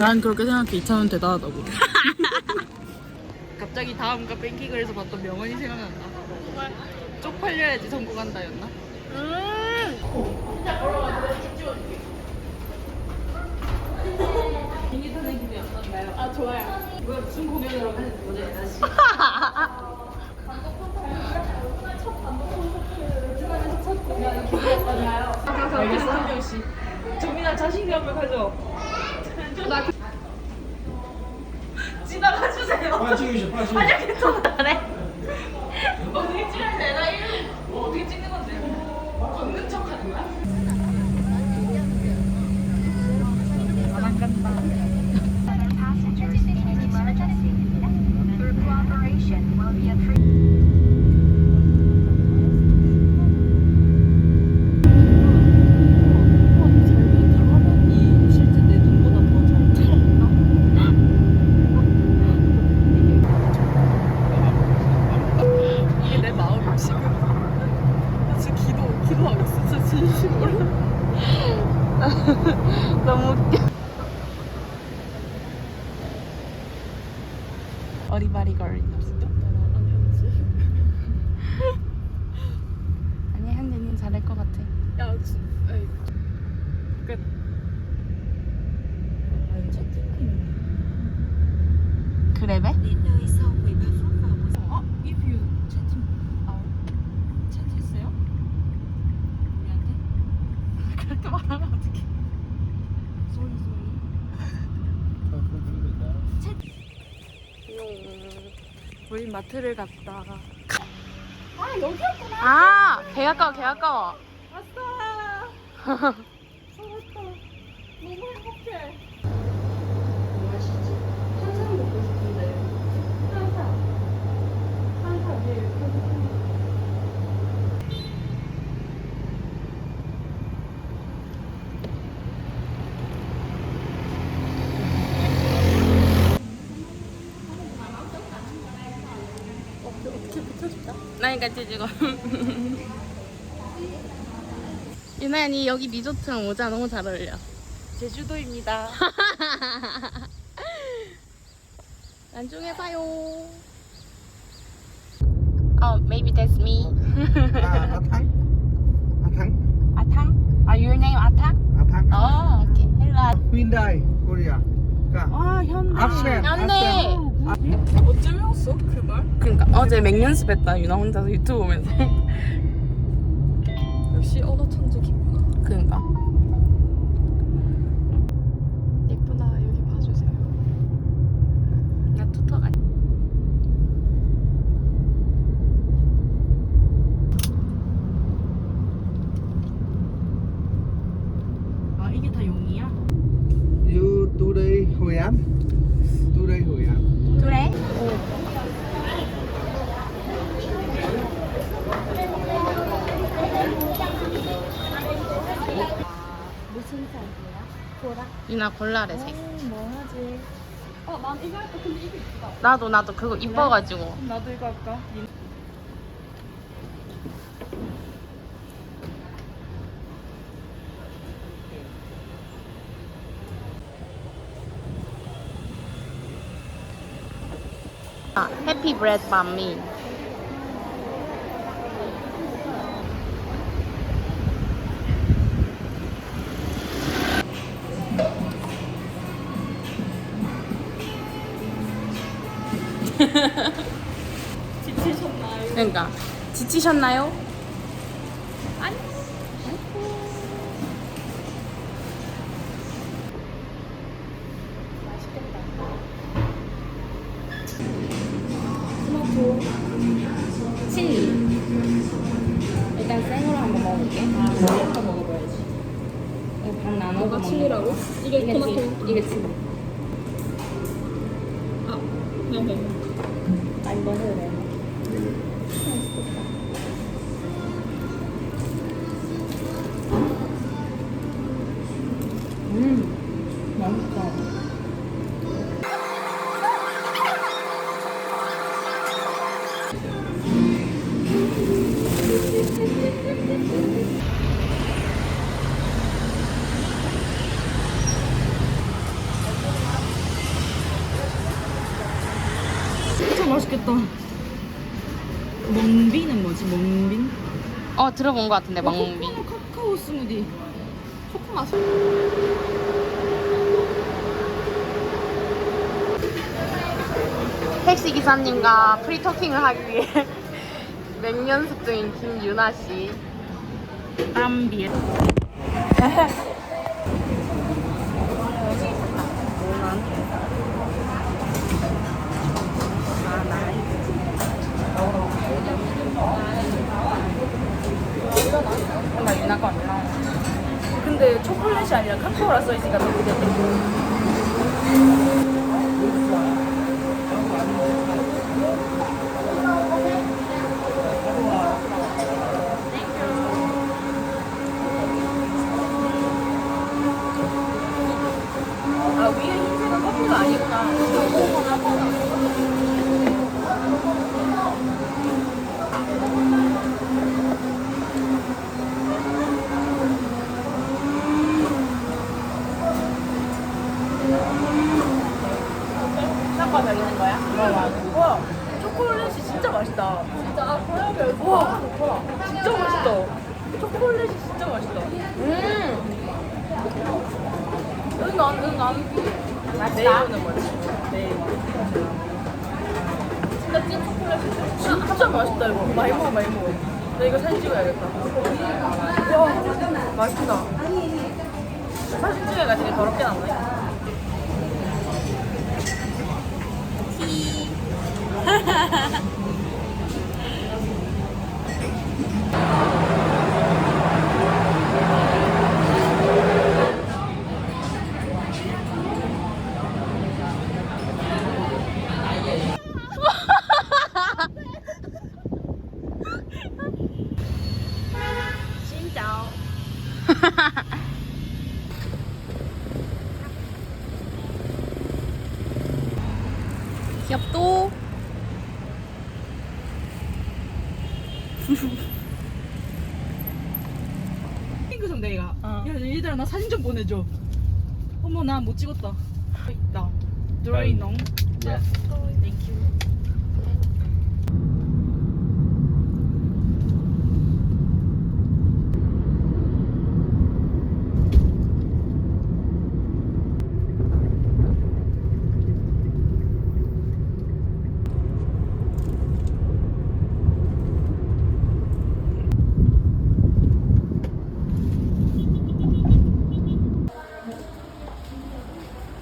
난 그렇게 생각해 2차원 대단하다고 갑자기 다음과 뱅킹을해서 봤던 명언이 생각난다. 쪽팔려야지 성공한다였나? 아 좋아요. 이거 무슨 공연으로 하는지 보자 다시. 我就。 어리바리 걸린 아니 현진이 잘할 것 같아. 야 지, 에이, 끝 그래 배? 어? 이뷰 채팅 아 채팅했어요? 우리한테? 그렇게 말하면 어떡해. 쏘리 쏘리 우리 마트를 갔다. 아 여기였구나. 아개 가까워 개 가까워. 왔어 살았다 너무 행복해 한상 먹고 싶은데 한상 한상 예 나 같이 찍어. 유나야 니 여기 리조트랑 모자 너무 잘 어울려. 제주도입니다 나중에 봐요. Oh, maybe that's me. Thắng. A Thắng. 아탕? Are your name 아탕? Thắng. 어, 오케이. Hyundai, Korea. Cả. 아 현대 Accent. 현대. 어째 외웠어 그 말? 그러니까 어제 맹연습했다 유나 혼자서 유튜브 보면서. 역시 언어 천재 김구나 그러니까. 예쁘다 여기 봐주세요 나 투터가. 아 이게 다 용이야? You today Hội An. Today Hội An. 그래? 무슨 색이야? 유나 골라래 색. 뭐 하지? 어 난 이거 할까 근데 이거 이쁘다 나도 나도 그거 이뻐가지고. 나도 이거 할까? 아, 해피 브레드 밤미. 그러니까 지치셨나요? 칠리. 일단 생으로 한번 먹어볼게. 아, 생으로 먹어봐야지. 이거 반 나눠서 뭐가 먹는 칠리라고? 거. 이게 이게 토마토 칠- 이게 칠리. 아 네네 나 이거 해도 돼. 음, 맛있다. 맛있겠다. 멍비는 뭐지? 멍빈? 어 들어본 것 같은데 멍비. 코코넛 카카오 스무디. 코코넛. 택시 기사님과 프리토킹을 하기 위해 맹연습 중인 김유나 씨. 땀비 에. 나 유나가 안 나와. 근데 초콜릿이 아니라 카카오라 써있으니까 너무 되게. 아 위에 흰색은 커피가 아니구나. 쌍과 달리는 거야? 와 초콜릿이 진짜 맛있다. 진짜 아 그래 와 진짜 맛있다. 초콜릿이 진짜 맛있다. 음. 응안 응안. 네이버는 뭐지? 네이버. 진짜 찐 초콜릿. 진짜 맛있다 이거. 많이 먹어 많이 먹어. 나 이거 사진 찍어야겠다. 와 맛있다. 사진 찍어가 되게 더럽게 나오네. 귀엽도. 핑크 좀 내가. 야 얘들아 나 사진 좀 보내줘. 어머 나 못 찍었다. 나. 드레이농. Yes.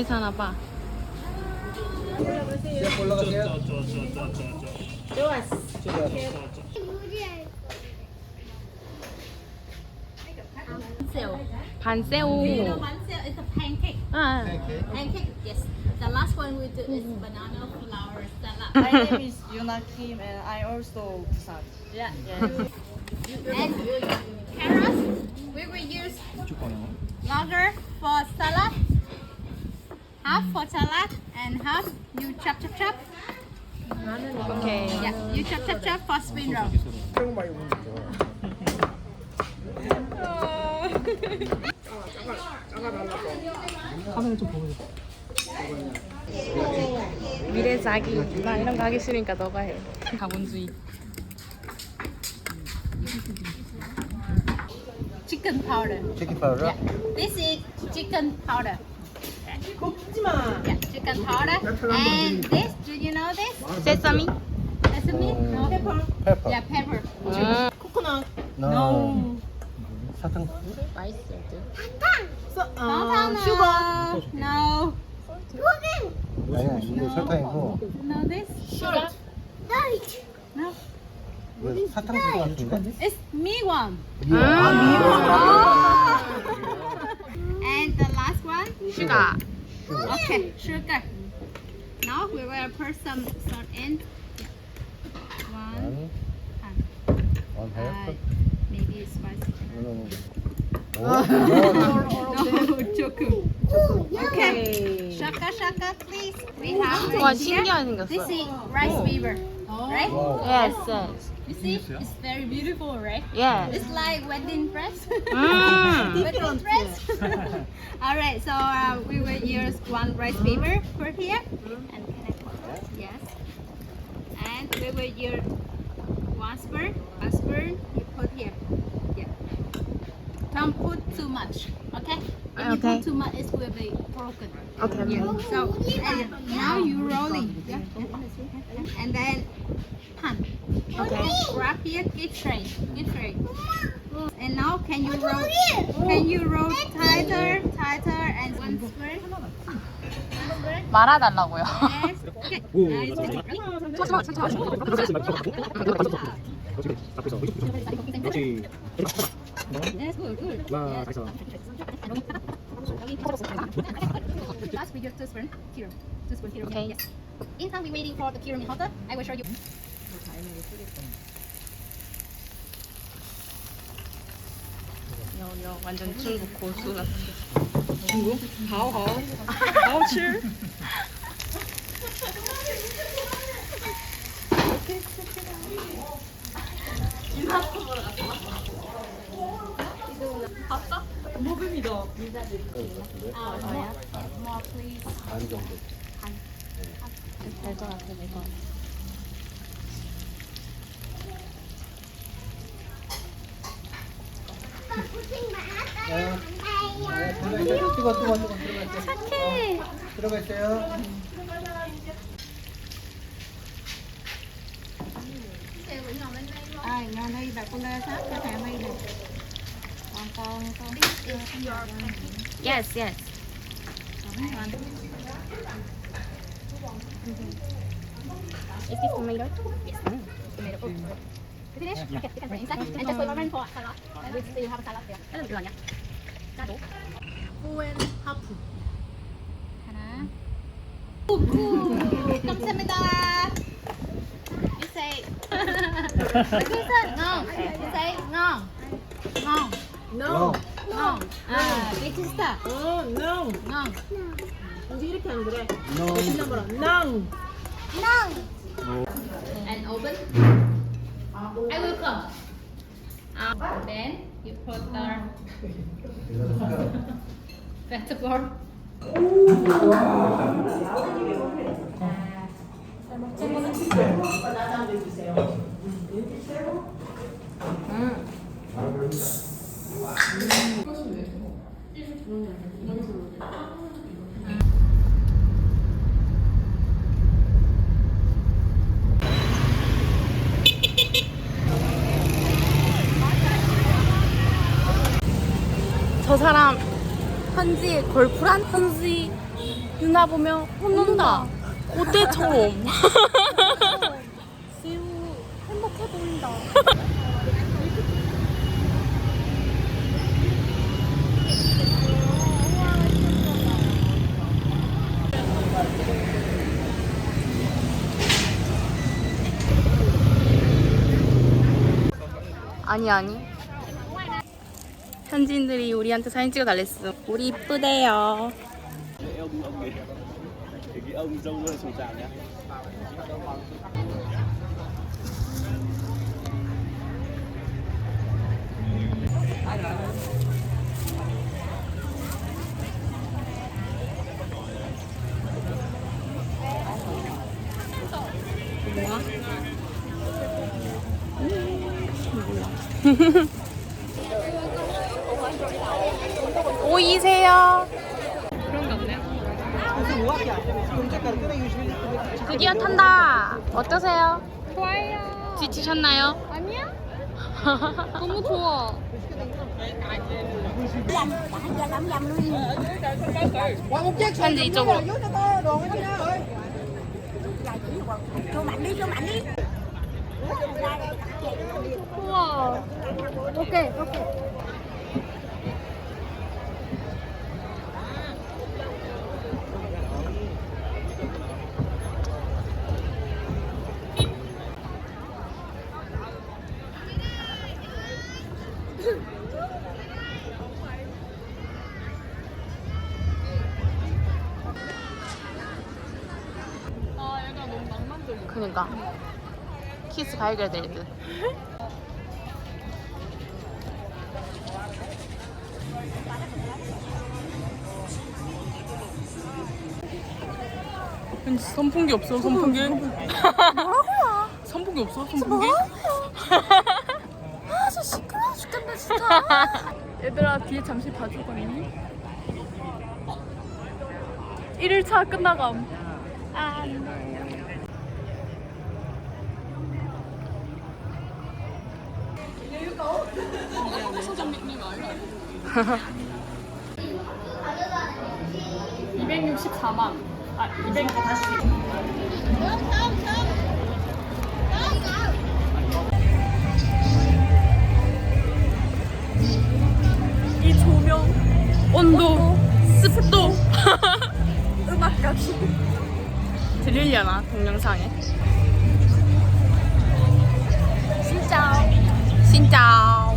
여기서 하나 봐. Siap 올라가세요. 반새우. You know, Mansell is a pancake. 아. Okay. Pancake, yes. The last one we do is banana flour salad. My name is Yuna Kim and I also Busan. Yeah. and carrots, we will use lager for salad, Half for salad, and half you chop chop chop. 오케이. Yeah, you chop chop chop for spring roll. 미래 자기. 나 이런 거 하기 싫으니까 너가 해. 자본주의. Chicken powder. Chicken powder. Yeah, this is chicken powder. Yeah, chicken powder. And this, do you know this? 세사미? Sesame? No. Pepper. Pepper. Yeah, pepper. 음. 코코넛. No. 사탕. 맛있을 듯. Uh, sugar. No. 아니야 이거 설탕이고 No, this? Sugar. No. 이거 사탕 수것 같은데. It's me one. 아, And the last one? 슈가. Okay, sugar. Now we will put some salt in. One. 아니. 원 Uh, 해. maybe it's spicy. 오. 오. No, choco. Okay. Shaka shaka, please. We have 와 right here. 신기하게 This 생겼어. is rice Oh. Right? Wow. Yes. Oh. You see, it's very beautiful, right? Yeah. It's like wedding dress. Mm. wedding dress. All right, so uh, we will use one rice paper for here. Mm-hmm. And can I Yes. And we will use one spoon, a spoon you put here. Yeah. Don't put too much, okay? If okay. you put too much, it will be broken. Okay. Yeah. So and now you roll it. Yeah. And then Okay. Grab here. Get straight. Get straight. And now can you roll? Can you roll tighter, tighter, and one spoon? 말아달라고요. Yes. Okay. Nice. 그렇지. Yes. Good. Good. 와, 잘했어. Last we use two spoon here. Two spoon here. Okay. Yes. In time we waiting for the curing hotter. I will show you. 여, 여, 완전 중국 고수 같은. 중국? 하오하오. 하오칠. More please. 반 정도. 될것 같아, 될것 같아. 들어가 찍어, 찍어, 찍어, 들어가. 착해. 들어가 있어요. À, ngon đây đặt con lê sát cho thẻ mây này. Còn con con. Yes, yes. Is this tomato? Yes. Tomato. Finish? Okay, you can put it inside. And just put orange for salad. And we still have salad there. 이건 이거 아니야? 짜도. 호엔 하프. 하나. 오, 오. 감사합니다. You say. You say no. You say no. No. No. No. 아, sister. 어, no. No. 언제 이렇게 하는 그래? No. 진짜 뭐라? No. And open. I will come. Uh, then you put the vegetable. 저 사람 현지 골프란 현지 누나 보면 혼난다. 고대처럼. 지우 행복해 보인다. 아니 아니 현지인들이 우리한테 사진 찍어 달랬어. 우리 이쁘대요. Ông dâu luôn sùng sàng nhá. 오이세요. 드디어 탄다. 어떠세요? 좋아요. 지치셨나요? 아니요. 너무 좋아. 현지 이쪽으로. 우와. Okay. 그 니까. 키스 발견될 듯. 왠지 선풍기 없어, 선풍기? 뭐라고요? 선풍기 없어? 선풍기? 아저 시끄러워 죽겠네 진짜 얘들아 뒤에 잠시 봐주거니 1일차 끝나감 아 200. 이 조명, 온도, 습도, 음악까지 들리려나 동영상에? 진짜, 진짜.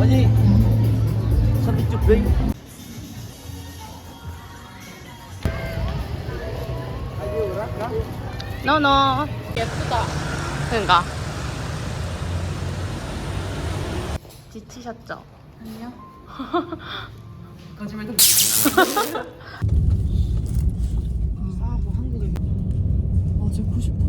아니 something to drink 너너 예쁘다. 그러니까. 지치셨죠? 아니요. 거짓말도 아, 쟤 90분 올 거 진짜.